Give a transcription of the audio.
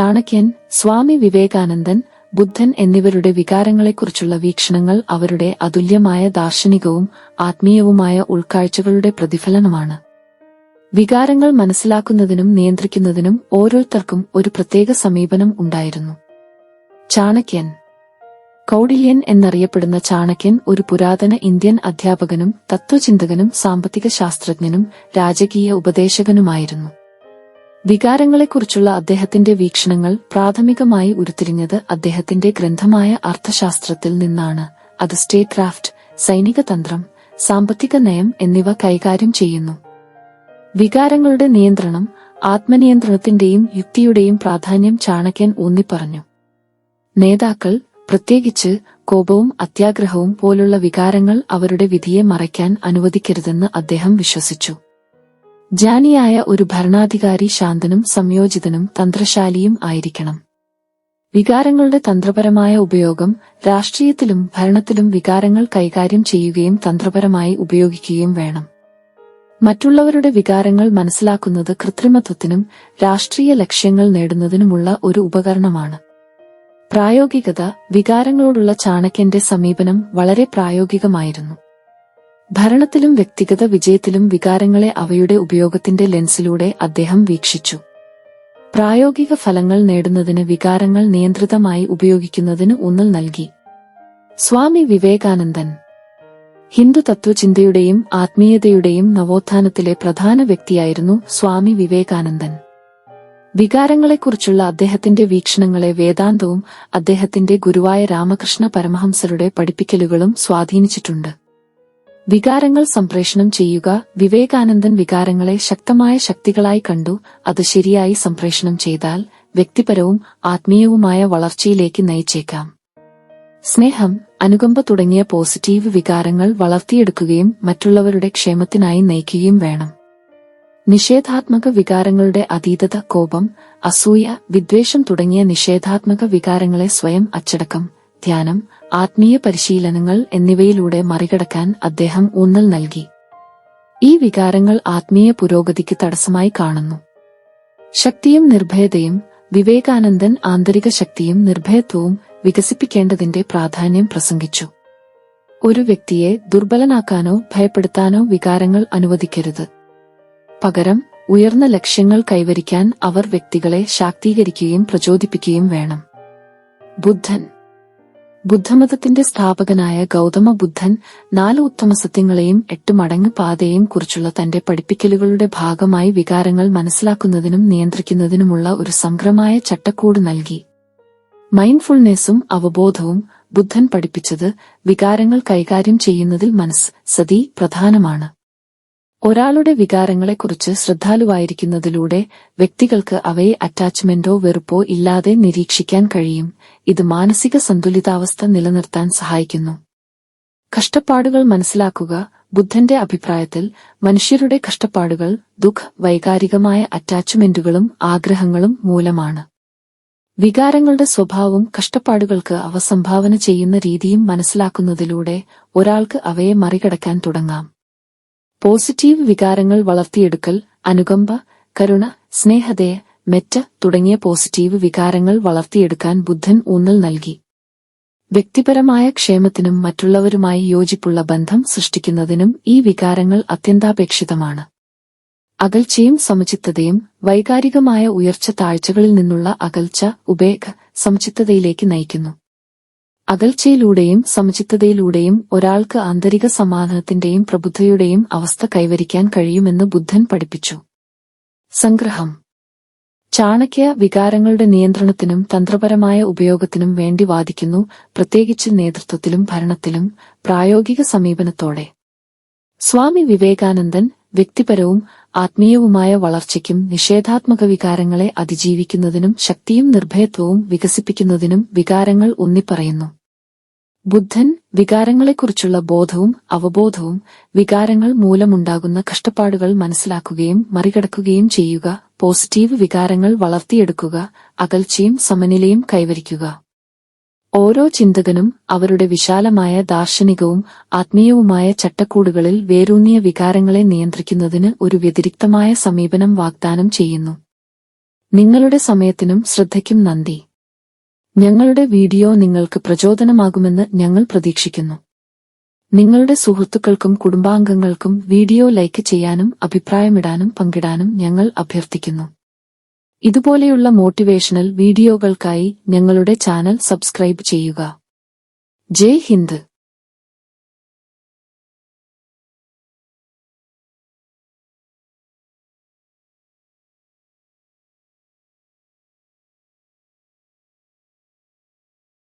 ചാണക്യൻ സ്വാമി വിവേകാനന്ദൻ ബുദ്ധൻ എന്നിവരുടെ വികാരങ്ങളെക്കുറിച്ചുള്ള വീക്ഷണങ്ങൾ അവരുടെ അതുല്യമായ ദാർശനികവും ആത്മീയവുമായ ഉൾക്കാഴ്ചകളുടെ പ്രതിഫലനമാണ്. വികാരങ്ങൾ മനസ്സിലാക്കുന്നതിനും നിയന്ത്രിക്കുന്നതിനും ഓരോരുത്തർക്കും ഒരു പ്രത്യേക സമീപനം ഉണ്ടായിരുന്നു. ചാണക്യൻ. കൗടില്യൻ എന്നറിയപ്പെടുന്ന ചാണക്യൻ ഒരു പുരാതന ഇന്ത്യൻ അധ്യാപകനും തത്വചിന്തകനും സാമ്പത്തിക ശാസ്ത്രജ്ഞനും രാജകീയ ഉപദേശകനുമായിരുന്നു. വികാരങ്ങളെക്കുറിച്ചുള്ള അദ്ദേഹത്തിന്റെ വീക്ഷണങ്ങൾ പ്രാഥമികമായി ഉരുത്തിരിഞ്ഞത് അദ്ദേഹത്തിന്റെ ഗ്രന്ഥമായ അർത്ഥശാസ്ത്രത്തിൽ നിന്നാണ്. അത് സ്റ്റേറ്റ് ക്രാഫ്റ്റ് സൈനിക തന്ത്രം സാമ്പത്തിക നയം എന്നിവ കൈകാര്യം ചെയ്യുന്നു. വികാരങ്ങളുടെ നിയന്ത്രണം ആത്മനിയന്ത്രണത്തിന്റെയും യുക്തിയുടെയും പ്രാധാന്യം ചാണക്യൻ ഊന്നിപ്പറഞ്ഞു. നേതാക്കൾ പ്രത്യേകിച്ച് കോപവും അത്യാഗ്രഹവും പോലുള്ള വികാരങ്ങൾ അവരുടെ വിധിയെ മറയ്ക്കാൻ അനുവദിക്കരുതെന്ന് അദ്ദേഹം വിശ്വസിച്ചു. ജ്ഞാനിയായ ഒരു ഭരണാധികാരി ശാന്തനും സംയോജിതനും തന്ത്രശാലിയും ആയിരിക്കണം. വികാരങ്ങളുടെ തന്ത്രപരമായ ഉപയോഗം രാഷ്ട്രീയത്തിലും ഭരണത്തിലും വികാരങ്ങൾ കൈകാര്യം ചെയ്യുകയും തന്ത്രപരമായി ഉപയോഗിക്കുകയും വേണം. മറ്റുള്ളവരുടെ വികാരങ്ങൾ മനസ്സിലാക്കുന്നത് കൃത്രിമത്വത്തിനും രാഷ്ട്രീയ ലക്ഷ്യങ്ങൾ നേടുന്നതിനുമുള്ള ഒരു ഉപകരണമാണ്. പ്രായോഗികത വികാരങ്ങളോടുള്ള ചാണക്യന്റെ സമീപനം വളരെ പ്രായോഗികമായിരുന്നു. ഭരണത്തിലും വ്യക്തിഗത വിജയത്തിലും വികാരങ്ങളെ അവയുടെ ഉപയോഗത്തിന്റെ ലെൻസിലൂടെ അദ്ദേഹം വീക്ഷിച്ചു. പ്രായോഗിക ഫലങ്ങൾ നേടുന്നതിന് വികാരങ്ങൾ നിയന്ത്രിതമായി ഉപയോഗിക്കുന്നതിന് ഊന്നൽ നൽകി. സ്വാമി വിവേകാനന്ദൻ ഹിന്ദു തത്വചിന്തയുടെയും ആത്മീയതയുടെയും നവോത്ഥാനത്തിലെ പ്രധാന വ്യക്തിയായിരുന്നു സ്വാമി വിവേകാനന്ദൻ. വികാരങ്ങളെക്കുറിച്ചുള്ള അദ്ദേഹത്തിന്റെ വീക്ഷണങ്ങളെ വേദാന്തവും അദ്ദേഹത്തിന്റെ ഗുരുവായ രാമകൃഷ്ണ പരമഹംസരുടെ പഠിപ്പിക്കലുകളും സ്വാധീനിച്ചിട്ടുണ്ട്. വികാരങ്ങൾ സംപ്രേഷണം ചെയ്യുക. വിവേകാനന്ദൻ വികാരങ്ങളെ ശക്തമായ ശക്തികളായി കണ്ടു. അത് ശരിയായി സംപ്രേഷണം ചെയ്താൽ വ്യക്തിപരവും ആത്മീയവുമായ വളർച്ചയിലേക്ക് നയിച്ചേക്കാം. സ്നേഹം അനുകമ്പ തുടങ്ങിയ പോസിറ്റീവ് വികാരങ്ങൾ വളർത്തിയെടുക്കുകയും മറ്റുള്ളവരുടെ ക്ഷേമത്തിനായി നയിക്കുകയും വേണം. നിഷേധാത്മക വികാരങ്ങളുടെ അതീതത കോപം അസൂയ വിദ്വേഷം തുടങ്ങിയ നിഷേധാത്മക വികാരങ്ങളെ സ്വയം അച്ചടക്കം ധ്യാനം ആത്മീയ പരിശീലനങ്ങൾ എന്നിവയിലൂടെ മറികടക്കാൻ അദ്ദേഹം ഊന്നൽ നൽകി. ഈ വികാരങ്ങൾ ആത്മീയ പുരോഗതിക്ക് തടസ്സമായി കാണുന്നു. ശക്തിയും നിർഭയതയും വിവേകാനന്ദൻ ആന്തരിക ശക്തിയും നിർഭയത്വവും വികസിപ്പിക്കേണ്ടതിന്റെ പ്രാധാന്യം പ്രസംഗിച്ചു. ഒരു വ്യക്തിയെ ദുർബലനാക്കാനോ ഭയപ്പെടുത്താനോ വികാരങ്ങൾ അനുവദിക്കരുത്. പകരം ഉയർന്ന ലക്ഷ്യങ്ങൾ കൈവരിക്കാൻ അവർ വ്യക്തികളെ ശാക്തീകരിക്കുകയും പ്രചോദിപ്പിക്കുകയും വേണം. ബുദ്ധൻ ബുദ്ധമതത്തിന്റെ സ്ഥാപകനായ ഗൗതമ ബുദ്ധൻ നാല് ഉത്തമ സത്യങ്ങളെയും എട്ട് മടങ്ങ് പാതയെയും കുറിച്ചുള്ള തന്റെ പഠിപ്പിക്കലുകളുടെ ഭാഗമായി വികാരങ്ങൾ മനസ്സിലാക്കുന്നതിനും നിയന്ത്രിക്കുന്നതിനുമുള്ള ഒരു സംഗ്രമായ ചട്ടക്കൂട് നൽകി. മൈൻഡ്ഫുൾനെസ്സും അവബോധവും ബുദ്ധൻ പഠിപ്പിച്ചത് വികാരങ്ങൾ കൈകാര്യം ചെയ്യുന്നതിൽ മനസ്സ് സതി പ്രധാനമാണ്. ഒരാളുടെ വികാരങ്ങളെക്കുറിച്ച് ശ്രദ്ധാലുവായിരിക്കുന്നതിലൂടെ വ്യക്തികൾക്ക് അവയെ അറ്റാച്ച്മെന്റോ വെറുപ്പോ ഇല്ലാതെ നിരീക്ഷിക്കാൻ കഴിയും. ഇത് മാനസിക സന്തുലിതാവസ്ഥ നിലനിർത്താൻ സഹായിക്കുന്നു. കഷ്ടപ്പാടുകൾ മനസ്സിലാക്കുക. ബുദ്ധന്റെ അഭിപ്രായത്തിൽ മനുഷ്യരുടെ കഷ്ടപ്പാടുകൾ ദുഃഖ വൈകാരികമായ അറ്റാച്ച്മെന്റുകളും ആഗ്രഹങ്ങളും മൂലമാണ്. വികാരങ്ങളുടെ സ്വഭാവവും കഷ്ടപ്പാടുകൾക്ക് അവ സംഭാവന ചെയ്യുന്ന രീതിയും മനസ്സിലാക്കുന്നതിലൂടെ ഒരാൾക്ക് അവയെ മറികടക്കാൻ തുടങ്ങാം. പോസിറ്റീവ് വികാരങ്ങൾ വളർത്തിയെടുക്കൽ അനുകമ്പ കരുണ സ്നേഹതയെ മെറ്റ തുടങ്ങിയ പോസിറ്റീവ് വികാരങ്ങൾ വളർത്തിയെടുക്കാൻ ബുദ്ധൻ ഊന്നൽ നൽകി. വ്യക്തിപരമായ ക്ഷേമത്തിനും മറ്റുള്ളവരുമായി യോജിപ്പുള്ള ബന്ധം സൃഷ്ടിക്കുന്നതിനും ഈ വികാരങ്ങൾ അത്യന്താപേക്ഷിതമാണ്. അകൽച്ചയും സമചിത്തതയും വൈകാരികമായ ഉയർച്ച താഴ്ചകളിൽ നിന്നുള്ള അകൽച്ച ഉപേഖ സമചിത്തതയിലേക്ക് നയിക്കുന്നു. അകൽച്ചയിലൂടെയും സമചിത്തതയിലൂടെയും ഒരാൾക്ക് ആന്തരിക സമാധാനത്തിന്റെയും പ്രബുദ്ധയുടെയും അവസ്ഥ കൈവരിക്കാൻ കഴിയുമെന്ന് ബുദ്ധൻ പഠിപ്പിച്ചു. സംഗ്രഹം. ചാണക്യ വികാരങ്ങളുടെ നിയന്ത്രണത്തിനും തന്ത്രപരമായ ഉപയോഗത്തിനും വേണ്ടി വാദിക്കുന്നു പ്രത്യേകിച്ച് നേതൃത്വത്തിലും ഭരണത്തിലും പ്രായോഗിക സമീപനത്തോടെ. സ്വാമി വിവേകാനന്ദൻ വ്യക്തിപരവും ആത്മീയവുമായ വളർച്ചയ്ക്കും നിഷേധാത്മക വികാരങ്ങളെ അതിജീവിക്കുന്നതിനും ശക്തിയും നിർഭയത്വവും വികസിപ്പിക്കുന്നതിനും വികാരങ്ങൾ ഊന്നിപ്പറയുന്നു ബുദ്ധൻ വികാരങ്ങളെക്കുറിച്ചുള്ള ബോധവും അവബോധവും വികാരങ്ങൾ മൂലമുണ്ടാകുന്ന കഷ്ടപ്പാടുകൾ മനസ്സിലാക്കുകയും മറികടക്കുകയും ചെയ്യുക. പോസിറ്റീവ് വികാരങ്ങൾ വളർത്തിയെടുക്കുക അകൽച്ചയും സമനിലയും കൈവരിക്കുക. ഓരോ ചിന്തകനും അവരുടെ വിശാലമായ ദാർശനികവും ആത്മീയവുമായ ചട്ടക്കൂടുകളിൽ വേരൂന്നിയ വികാരങ്ങളെ നിയന്ത്രിക്കുന്നതിന് ഒരു വ്യതിരിക്തമായ സമീപനം വാഗ്ദാനം ചെയ്യുന്നു. നിങ്ങളുടെ സമയത്തിനും ശ്രദ്ധയ്ക്കും നന്ദി. ഞങ്ങളുടെ വീഡിയോ നിങ്ങൾക്ക് പ്രചോദനമാകുമെന്ന് ഞങ്ങൾ പ്രതീക്ഷിക്കുന്നു. നിങ്ങളുടെ സുഹൃത്തുക്കൾക്കും കുടുംബാംഗങ്ങൾക്കും വീഡിയോ ലൈക്ക് ചെയ്യാനും അഭിപ്രായമിടാനും പങ്കിടാനും ഞങ്ങൾ അഭ്യർത്ഥിക്കുന്നു. ഇതുപോലെയുള്ള മോട്ടിവേഷണൽ വീഡിയോകൾക്കായി ഞങ്ങളുടെ ചാനൽ സബ്സ്ക്രൈബ് ചെയ്യുക. ജയ് ഹിന്ദ്.